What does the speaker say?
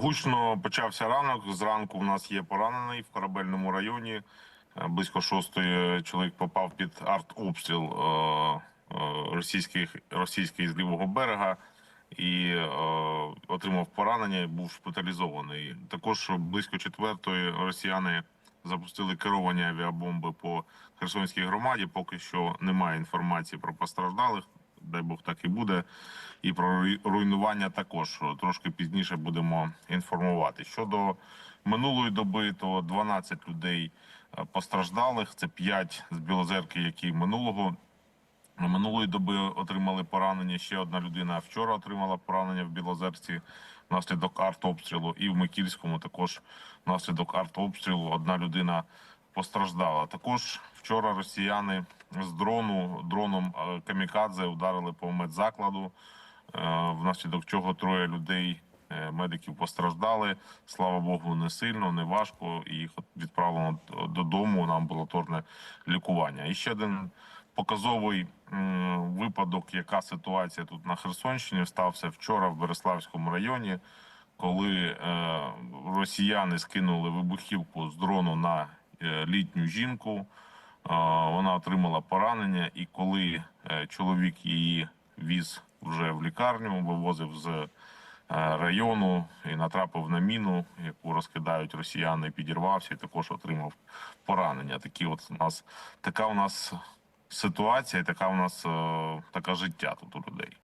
Гучно почався ранок. Зранку в нас є поранений в корабельному районі. Е, Близько шостої чоловік попав під артобстріл е, е, російських з лівого берега і отримав поранення був шпиталізований. Також близько четвертої росіяни запустили керовані авіабомби по Херсонській громаді. Поки що немає інформації про постраждалих. Дай Бог так і буде. І про руйнування також трошки пізніше будемо інформувати. Щодо минулої доби, то 12 людей е, постраждалих. Це 5 з Білозерки, які минулого минулої доби отримали поранення. Ще одна людина вчора отримала поранення в Білозерці внаслідок артобстрілу. І в Микільському також внаслідок артобстрілу одна людина постраждала. Також вчора росіяни з дрону дроном е, камікадзе ударили по медзакладу, е, внаслідок чого троє людей. е, Медиків постраждали, слава Богу, не сильно, не важко. І їх відправлено додому на амбулаторне лікування. І ще один показовий випадок, яка ситуація тут на Херсонщині стався вчора в Береславському районі, коли росіяни скинули вибухівку з дрону на літню жінку. Е, вона отримала поранення, і коли е, чоловік її віз вже в лікарню, вивозив з е, району і натрапив на міну, яку розкидають росіяни, підірвався і також отримав поранення. Такі от у нас така у нас ситуація, така у нас така життя тут у людей.